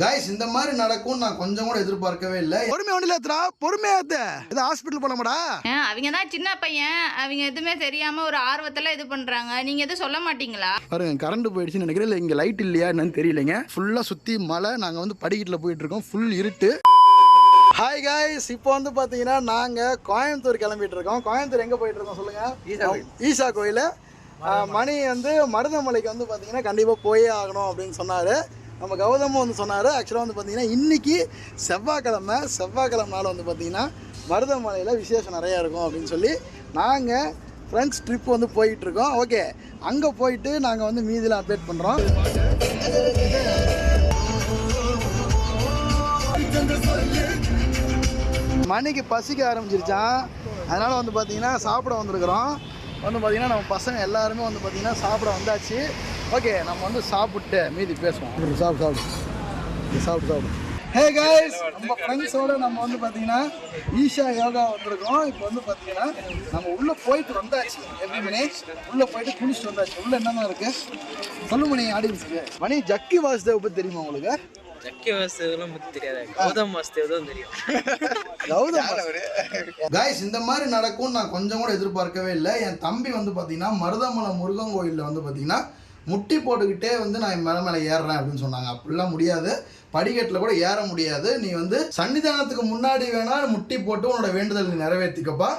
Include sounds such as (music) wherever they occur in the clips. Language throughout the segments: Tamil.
காய்ஸ் இந்த மாதிரி நடக்கும் நான் கொஞ்சம் கூட எதிர்பார்க்கவே இல்லை. பொறுமை ஒன்றும் ஏத்துறா பொறுமையா ஏத்து. இது ஹாஸ்பிட்டல் போலாமாடா? ஆ, அவங்க தான் சின்ன பையன். அவங்க எதுவுமே தெரியாம ஒரு ஆர்வத்துல இது பண்றாங்க. நீங்க எதுவும் சொல்ல மாட்டீங்களா? பாருங்க கரண்ட் போயிடுச்சுன்னு நினைக்கிறேன். இல்லை இங்கே லைட் இல்லையா என்னன்னு தெரியலைங்க. ஃபுல்லாக சுற்றி மழை. நாங்கள் வந்து படிக்கட்டில் போயிட்டு இருக்கோம். ஃபுல் இருட்டு. ஹாய் காய்ஸ் இப்போ வந்து பார்த்தீங்கன்னா நாங்கள் கோயம்புத்தூர் கிளம்பிட்டு இருக்கோம். கோயம்புத்தூர் எங்கே போயிட்டு இருக்கோம் சொல்லுங்கள் ஈஷா கோயில். மணி வந்து மருதமலைக்கு வந்து பார்த்தீங்கன்னா கண்டிப்பாக போயே ஆகணும் அப்படின்னு சொன்னார். நம்ம கௌதமும் வந்து சொன்னார். ஆக்சுவலாக வந்து பார்த்தீங்கன்னா இன்றைக்கி செவ்வாய்க்கிழமை செவ்வாய்க்கிழமைனால வந்து பார்த்தீங்கன்னா மருதமலையில் விசேஷம் நிறையா இருக்கும் அப்படின்னு சொல்லி நாங்கள் ஃப்ரெண்ட்ஸ் ட்ரிப் வந்து போயிட்டுருக்கோம் ஓகே அங்கே போயிட்டு நாங்கள் வந்து மீதியில் அப்டேட் பண்ணுறோம் மணிக்கு பசிக்க ஆரம்பிச்சிருச்சான் அதனால் வந்து பார்த்தீங்கன்னா சாப்பிட வந்திருக்கிறோம். வந்து பார்த்தீங்கன்னா நம்ம பசங்க எல்லாருமே வந்து பார்த்தீங்கன்னா சாப்பிட வந்தாச்சு. ஓகே நம்ம வந்து சாப்பிட்டு மீதி பேசுவோம். சாப்பிடு சாப்பிடு. சாப்பிடு சாப்பிடு. ஹே காய்ஸ் நம்ம ஃப்ரெண்ட்ஸோட நம்ம வந்து பார்த்தீங்கன்னா ஈஷா யோகா வந்திருக்கோம். இப்போ வந்து பார்த்தீங்கன்னா நம்ம உள்ளே போயிட்டு வந்தாச்சு. எப்படி மணி? உள்ளே போயிட்டு குளிச்சுட்டு வந்தாச்சு. உள்ளே என்னென்ன இருக்கு? சொல்லு மணி ஆடியன்ஸுக்கு மணி ஜக்கி வாசுதேவ் பற்றி தெரியுமா உங்களுக்கு? ஜக்கி வாசுதேவெல்லாம் பத்தி தெரியாது. கௌதம் வாசுதேவ் தான் தெரியும் (laughs) காய்ஸ் இந்த மாதிரி நடக்கும் நான் கொஞ்சம் கூட எதிர்பார்க்கவே இல்லை. என் தம்பி வந்து பார்த்தீங்கன்னா மருதமலை முருகன் கோயிலில் வந்து பார்த்தீங்கன்னா முட்டி போட்டுக்கிட்டே வந்து நான் என் மேலே மேலே ஏறுறேன் அப்படின்னு சொன்னாங்க. அப்படிலாம் முடியாது. படிக்கட்டில் கூட ஏற முடியாது. நீ வந்து சன்னிதானத்துக்கு முன்னாடி வேணால் முட்டி போட்டு உன்னோட வேண்டுதல் நீ நிறைவேற்றிக்கப்பா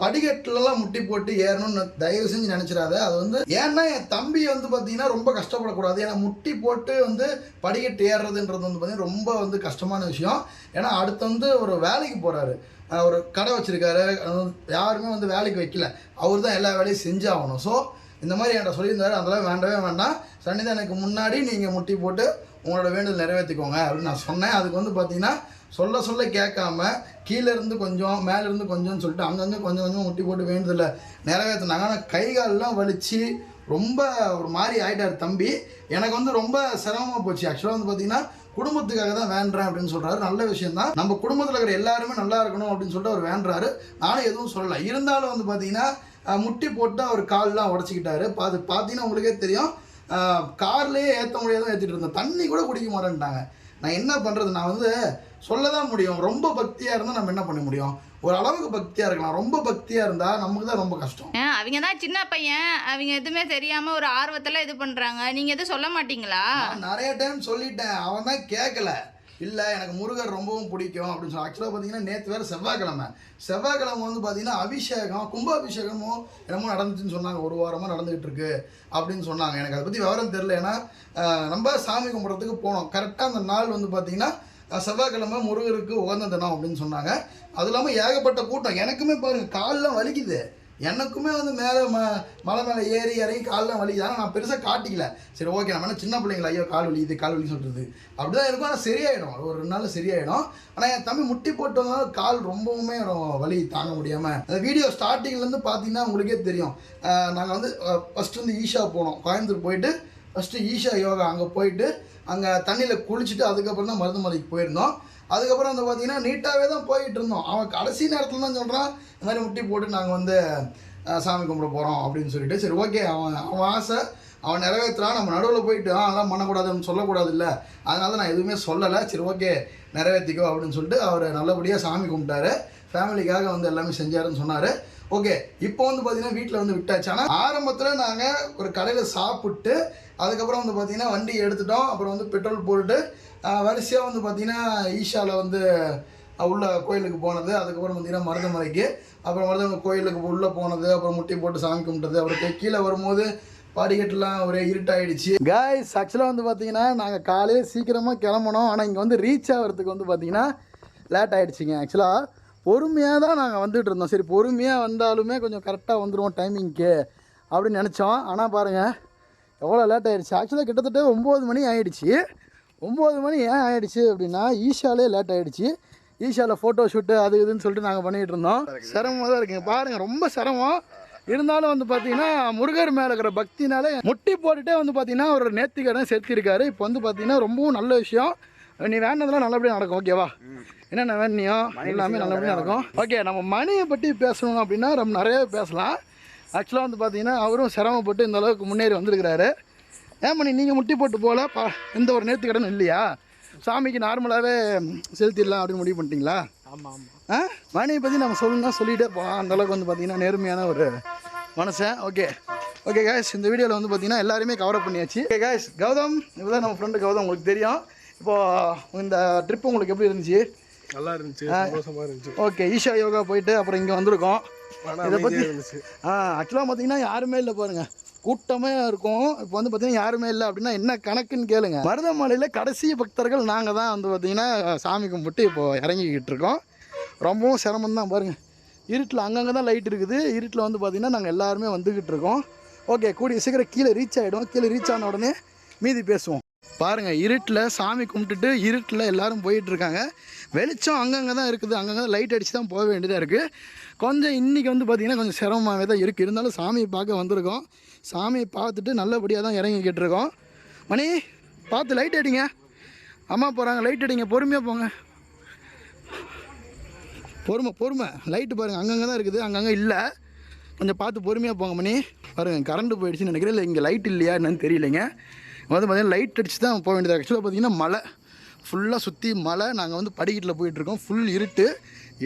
படிக்கட்டுலலாம் முட்டி போட்டு ஏறணும்னு தயவு செஞ்சு நினச்சிடாத. அது வந்து ஏன்னா என் தம்பி வந்து பார்த்தீங்கன்னா ரொம்ப கஷ்டப்படக்கூடாது. ஏன்னா முட்டி போட்டு வந்து படிக்கட்டு ஏறுறதுன்றது வந்து பார்த்தீங்கன்னா ரொம்ப வந்து கஷ்டமான விஷயம். ஏன்னா அடுத்து வந்து ஒரு வேலைக்கு போகிறாரு ஒரு கடை வச்சுருக்காரு. அது யாருமே வந்து வேலைக்கு வைக்கல. அவர் தான் எல்லா வேலையும் செஞ்சாகணும். ஸோ இந்த மாதிரி என்கிட்ட சொல்லியிருந்தாரு. அதெல்லாம் வேண்டவே வேண்டாம். சன்னிதானுக்கு முன்னாடி. நீங்கள் முட்டி போட்டு உங்களோட வேண்டுதல் நிறைவேற்றிக்கோங்க அப்படின்னு நான் சொன்னேன். அதுக்கு வந்து பார்த்தீங்கன்னா சொல்ல சொல்ல கேட்காம கீழே இருந்து கொஞ்சம் மேலேருந்து கொஞ்சம்னு சொல்லிட்டு அங்கங்கே கொஞ்சம் கொஞ்சம் முட்டி போட்டு வேண்டுதலை நிறைவேற்றினாங்க ஆனால் கை கால்லாம் வலித்து ரொம்ப ஒரு மாதிரி ஆகிட்டார் தம்பி. எனக்கு வந்து ரொம்ப சிரமமாக போச்சு. ஆக்சுவலாக வந்து பார்த்தீங்கன்னா குடும்பத்துக்காக தான் வேண்டுறேன் அப்படின்னு சொல்கிறாரு நல்ல விஷயம் தான். நம்ம குடும்பத்தில் இருக்கிற எல்லாருமே நல்லா இருக்கணும் அப்படின்னு சொல்லிட்டு அவர் வேண்டுறாரு. நானும் எதுவும் சொல்லலை. இருந்தாலும் வந்து பார்த்தீங்கன்னா முட்டி போட்டு அவர் கால்லாம் உடச்சிக்கிட்டாரு. அது பார்த்தீங்கன்னா உங்களுக்கே தெரியும். கார்லயே ஏற்ற முடியாத ஏற்றிட்டு இருந்தேன் தண்ணி கூட குடிக்க மாட்டேன்ட்டாங்க. நான் என்ன பண்ணுறது நான் வந்து சொல்ல தான் முடியும். ரொம்ப பக்தியாக இருந்தால் நம்ம என்ன பண்ண முடியும்? ஒரு அளவுக்கு பக்தியாக இருக்கலாம். ரொம்ப பக்தியாக இருந்தால் நமக்கு தான் ரொம்ப கஷ்டம். அவங்க தான் சின்ன பையன். அவங்க எதுவுமே தெரியாம ஒரு ஆர்வத்துல இது பண்றாங்க. நீங்க எதுவும் சொல்ல மாட்டீங்களா? நிறைய டைம் சொல்லிட்டேன். அவன் தான் கேட்கல இல்லை எனக்கு முருகர் ரொம்பவும் பிடிக்கும் அப்படின்னு சொல்லி ஆக்சுவலாக பார்த்தீங்கன்னா நேற்று வேறு செவ்வாய்க்கிழமை. செவ்வாய்க்கிழமை வந்து பார்த்தீங்கன்னா அபிஷேகம் கும்பாபிஷேகமோ என்னமோ நடந்துச்சுன்னு சொன்னாங்க. ஒரு வாரமாக நடந்துகிட்டு இருக்கு அப்படின்னு சொன்னாங்க. எனக்கு அதை பற்றி விவரம் தெரில ஏன்னா நம்ம சாமி கும்பிட்றதுக்கு போனோம். கரெக்டாக அந்த நாள் வந்து பார்த்தீங்கன்னா செவ்வாய்க்கிழமை முருகருக்கு உகந்த தினம் அப்படின்னு சொன்னாங்க. அது இல்லாமல் ஏகப்பட்ட கூட்டம். எனக்குமே பாருங்கள் கால்லாம் வலிக்குது. எனக்குமே வந்து மேலே ம மலை மேலே ஏறி இறங்கி காலெலாம் வலிக்குது. ஆனால் நான் பெருசாக காட்டிக்கல. சரி ஓகே நம்ம என்ன சின்ன பிள்ளைங்களா? ஐயோ கால் வலிக்குது கால் வலி சொல்கிறது அப்படி தான் இருக்கும். ஆனால் சரியாயிடும். ஒரு ரெண்டு நாள் சரியாயிடும். ஆனால் என் தம்பி முட்டி போட்டதுனால கால் ரொம்பவுமே வலி தாங்க முடியாமல் அந்த வீடியோ ஸ்டார்டிங்லேருந்து பார்த்தீங்கன்னா உங்களுக்கே தெரியும். நாங்கள் வந்து ஃபஸ்ட்டு வந்து ஈஷா போனோம். கோயம்புத்தூர் போயிட்டு ஃபஸ்ட்டு ஈஷா யோகா அங்கே போயிட்டு அங்கே தண்ணியில் குளிச்சுட்டு அதுக்கப்புறம் தான் மருதமலைக்கு போயிருந்தோம். அதுக்கப்புறம் வந்து பார்த்தீங்கன்னா நீட்டாகவே தான் போயிட்டு இருந்தோம் அவன் கடைசி நேரத்தில் தான் சொல்கிறான் இந்த மாதிரி முட்டி போட்டு நாங்கள் வந்து சாமி கும்பிட போகிறோம் அப்படின்னு சொல்லிட்டு. சரி ஓகே. அவன் அவன் ஆசை அவன் நிறைவேற்றுறான் நம்ம நடுவில் போயிட்டு ஆ அதெல்லாம் பண்ணக்கூடாதுன்னு சொல்லக்கூடாது இல்லை அதனால தான் நான் எதுவுமே சொல்லலை. சரி ஓகே. நிறைவேற்றிக்கோ அப்படின்னு சொல்லிட்டு அவர் நல்லபடியாக சாமி கும்பிட்டாரு. ஃபேமிலிக்காக வந்து எல்லாமே செஞ்சாருன்னு சொன்னார். ஓகே இப்போ வந்து பார்த்தீங்கன்னா வீட்டில் வந்து விட்டாச்சு. ஆனால் ஆரம்பத்தில் நாங்கள் ஒரு கடையில் சாப்பிட்டு அதுக்கப்புறம் வந்து பார்த்தீங்கன்னா வண்டி எடுத்துட்டோம். அப்புறம் வந்து பெட்ரோல் போட்டுட்டு வரிசையாக வந்து பார்த்தீங்கன்னா ஈஷாவில் வந்து உள்ள கோயிலுக்கு போனது. அதுக்கப்புறம் பார்த்தீங்கன்னா மருதமலைக்கு அப்புறம் மருதமலை கோயிலுக்கு உள்ளே போனது. அப்புறம் முட்டி போட்டு சாமி கும்பிட்டது. அப்புறம் கீழே வரும்போது படிக்கட்டுலாம் ஒரே இருட்டாயிடுச்சு. காய்ஸ் ஆக்சுவலாக வந்து பார்த்தீங்கன்னா நாங்கள் காலையில் சீக்கிரமாக கிளம்பணும். ஆனால் இங்கே வந்து ரீச் ஆகிறதுக்கு வந்து பார்த்தீங்கன்னா லேட் ஆகிடுச்சிங்க ஆக்சுவலாக பொறுமையாக தான் நாங்கள் வந்துட்டு இருந்தோம். சரி பொறுமையாக வந்தாலுமே கொஞ்சம் கரெக்டாக வந்துடுவோம் டைமிங்க்கு அப்படின்னு நினச்சோம். ஆனால் பாருங்கள் எவ்வளோ லேட் ஆகிடுச்சு ஆக்சுவலாக கிட்டத்தட்ட ஒம்பது மணி ஆகிடுச்சு ஒம்பது மணி ஏன் ஆகிடுச்சு அப்படின்னா ஈஷாலே லேட் ஆகிடுச்சு ஈஷாவில் ஃபோட்டோ ஷூட்டு அது இதுன்னு சொல்லிட்டு நாங்கள் பண்ணிகிட்டு இருந்தோம். சிரமமாக தான் இருக்குங்க. பாருங்கள் ரொம்ப சிரமம். இருந்தாலும் வந்து பார்த்தீங்கன்னா முருகர் மேலே இருக்கிற பக்தினால முட்டி போட்டுகிட்டே வந்து பார்த்தீங்கன்னா ஒரு நேர்த்திக்கடன் செலுத்தியிருக்காரு. இப்போ வந்து பார்த்தீங்கன்னா ரொம்பவும் நல்ல விஷயம். நீ வேண்டதெல்லாம் நல்லபடியாக நடக்கும் ஓகேவா என்னென்ன வேணியோ எல்லாமே நல்லபடியாக நடக்கும். ஓகே நம்ம மணியை பற்றி பேசணும் அப்படின்னா ரொம்ப நிறைய பேசலாம். ஆக்சுவலாக வந்து பார்த்தீங்கன்னா அவரும் சிரமப்பட்டு இந்த அளவுக்கு முன்னேறி வந்திருக்கிறாரு. ஏன் மணி நீங்கள் முட்டி போட்டு போல பா எந்த ஒரு நேர்த்தி கடனும் இல்லையா? சாமிக்கு நார்மலாகவே செலுத்திடலாம் அப்படின்னு முடிவு பண்ணிட்டீங்களா? ஆமா ஆமா. ஆ? மணியை பற்றி நம்ம சொல்லணும்னா சொல்லிகிட்டே போகலாம் அந்தளவுக்கு வந்து பார்த்தீங்கன்னா நேர்மையான ஒரு மனுஷன். ஓகே ஓகே காய்ஸ் இந்த வீடியோவில் வந்து பார்த்தீங்கன்னா எல்லாருமே கவர் பண்ணியாச்சு. ஓகே காய்ஸ் கௌதம் இதுதான் நம்ம ஃப்ரெண்டு கௌதம் உங்களுக்கு தெரியும். இப்போது இந்த ட்ரிப் உங்களுக்கு எப்படி இருந்துச்சு? நல்லா இருந்துச்சு சந்தோஷமா இருந்துச்சு. ஓகே ஈஷா யோகா போயிட்டு அப்புறம் இங்கே வந்திருக்கோம். இதை பற்றி ஆ ஆக்சுவலாக பார்த்தீங்கன்னா யாருமே இல்லை பாருங்க. கூட்டமே இருக்கும். இப்போ வந்து பார்த்தீங்கன்னா யாருமே இல்லை அப்படின்னா என்ன கணக்குன்னு கேளுங்க. மருதமலையில் கடைசி பக்தர்கள் நாங்கள் தான் வந்து பார்த்தீங்கன்னா சாமி கும்பிட்டு இப்போ இறங்கிக்கிட்டு இருக்கோம். ரொம்பவும் சிரமம் தான் பாருங்க. இருட்டில் அங்கங்கே தான் லைட் இருக்குது. இருட்டில் வந்து பார்த்தீங்கன்னா நாங்கள் எல்லாருமே வந்துக்கிட்டு இருக்கோம். ஓகே கூடிய சீக்கிரம் கீழே ரீச் ஆகிடும் கீழே ரீச் ஆன உடனே மீதி பேசுவோம். பாருங்கள் இருட்டில் சாமி கும்பிட்டுட்டு இருட்டில் எல்லோரும் போயிட்டுருக்காங்க. வெளிச்சம் அங்கங்கே தான் இருக்குது. அங்கங்கே தான் லைட் அடித்து தான் போக வேண்டியதாக இருக்குது கொஞ்சம் இன்றைக்கி வந்து பார்த்திங்கன்னா கொஞ்சம் சிரமமாகவே தான் இருக்குது இருந்தாலும் சாமியை பார்க்க வந்திருக்கோம். சாமியை பார்த்துட்டு நல்லபடியாக தான் இறங்கிக்கிட்டு இருக்கோம். மணி பார்த்து லைட் அடிங்க. அம்மா போகிறாங்க லைட் அடிங்க. பொறுமையாக போங்க. பொறுமை பொறுமை. லைட்டு பாருங்கள் அங்கங்கே தான் இருக்குது. அங்கங்கே இல்லை. கொஞ்சம் பார்த்து பொறுமையாக போங்க மணி. பாருங்கள் கரண்ட்டு போயிடுச்சுன்னு நினைக்கிறேன். இல்லை இங்கே லைட் இல்லையா என்னன்னு தெரியலைங்க. வந்து பார்த்தீங்கன்னா லைட் அடிச்சு தான் போக வேண்டியது ஆக்சுவலாக பார்த்தீங்கன்னா மலை ஃபுல்லாக சுற்றி மலை நாங்கள் வந்து படிக்கட்டில் போயிட்டுருக்கோம் ஃபுல் இருட்டு.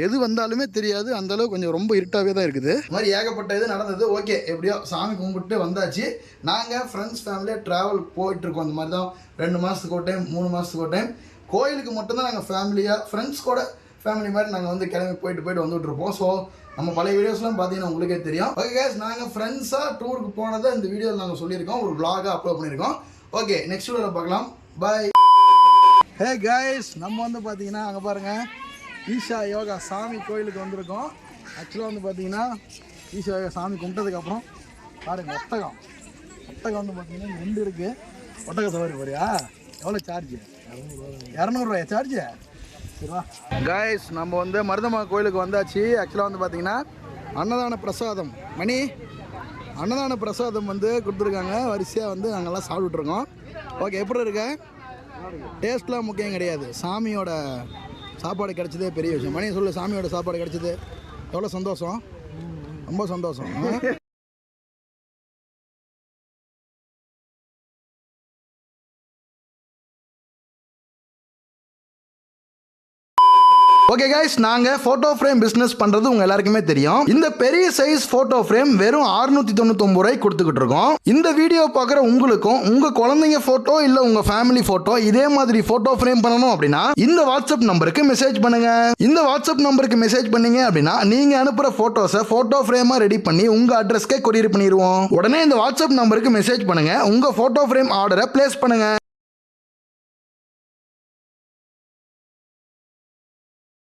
எது வந்தாலுமே தெரியாது. அந்தளவு கொஞ்சம் ரொம்ப இருட்டாகவே தான் இருக்குது. இந்த மாதிரி ஏகப்பட்ட இது நடந்தது. ஓகே எப்படியோ சாமி கும்பிட்டு வந்தாச்சு. நாங்கள் ஃப்ரெண்ட்ஸ் ஃபேமிலியாக ட்ராவல் போயிட்டுருக்கோம் அந்த மாதிரி தான் ரெண்டு மாதத்துக்கு ஒரு டைம் மூணு மாதத்துக்கு ஒரு டைம் கோயிலுக்கு மட்டும்தான் நாங்கள் ஃபேமிலியாக ஃப்ரெண்ட்ஸ் கூட ஃபேமிலி மாதிரி நாங்கள் வந்து கிளம்பி போயிட்டு போயிட்டு வந்துட்டு இருப்போம். ஸோ நம்ம பழைய வீடியோஸ்லாம் பார்த்தீங்கன்னா உங்களுக்கே தெரியும். ஓகே கேஸ் நாங்கள் ஃப்ரெண்ட்ஸாக டூருக்கு போனதை இந்த வீடியோவில் நாங்கள் சொல்லியிருக்கோம். ஒரு vlog-ஆ அப்லோட் பண்ணியிருக்கோம். ஓகே நெக்ஸ்ட் வீடியோவில் பார்க்கலாம். பாய் ஹே காய்ஸ் நம்ம வந்து பார்த்தீங்கன்னா அங்கே பாருங்கள் ஈஷா யோகா சாமி கோயிலுக்கு வந்திருக்கோம். ஆக்சுவலாக வந்து பார்த்தீங்கன்னா ஈஷா யோகா சாமி கும்பிட்டதுக்கப்புறம் பாருங்கள் ஒட்டகம். ஒட்டகம் வந்து பார்த்தீங்கன்னா ரெண்டு இருக்குது ஒட்டக சவாரி போறியா எவ்வளோ சார்ஜ் இரநூறுவாயா சார்ஜ் சரிவா காய்ஸ் நம்ம வந்து மருதமா கோயிலுக்கு வந்தாச்சு. ஆக்சுவலாக வந்து பார்த்தீங்கன்னா அன்னதான பிரசாதம். மணி அன்னதான பிரசாதம் வந்து கொடுத்துருக்காங்க. வரிசையாக வந்து நாங்கள்லாம் சாப்பிட்டுட்ருக்கோம். ஓகே எப்படி இருக்க? டேஸ்ட்லாம் முக்கியம் கிடையாது. சாமியோட சாப்பாடு கிடச்சதே பெரிய விஷயம். மணி சொல்லு சாமியோட சாப்பாடு கிடச்சிது. எவ்வளோ சந்தோஷம்? ரொம்ப சந்தோஷம். ஓகே கைஸ் நாங்கள் ஃபோட்டோ ஃப்ரேம் பிஸ்னஸ் பண்ணுறது உங்கள் எல்லாருக்குமே தெரியும். இந்த பெரிய சைஸ் ஃபோட்டோ ஃப்ரேம் வெறும் அறுநூத்தி தொண்ணூத்தொம்பது ரூபாய் கொடுத்துக்கிட்டு இருக்கோம். இந்த வீடியோ பார்க்குற உங்களுக்கும் உங்கள் குழந்தைங்க ஃபோட்டோ இல்லை உங்கள் ஃபேமிலி ஃபோட்டோ இதே மாதிரி ஃபோட்டோ ஃப்ரேம் பண்ணணும் அப்படின்னா இந்த வாட்ஸ்அப் நம்பருக்கு மெசேஜ் பண்ணுங்க. இந்த வாட்ஸ்அப் நம்பருக்கு மெசேஜ் பண்ணீங்க அப்படின்னா நீங்கள் அனுப்புகிற ஃபோட்டோஸை ஃபோட்டோ ஃப்ரேமாக ரெடி பண்ணி உங்கள் அட்ரஸ்க்கே கொரியர் பண்ணிடுவோம் உடனே இந்த வாட்ஸ்அப் நம்பருக்கு மெசேஜ் பண்ணுங்க. உங்கள் ஃபோட்டோ ஃப்ரேம் ஆர்டரை பிளேஸ் பண்ணுங்க.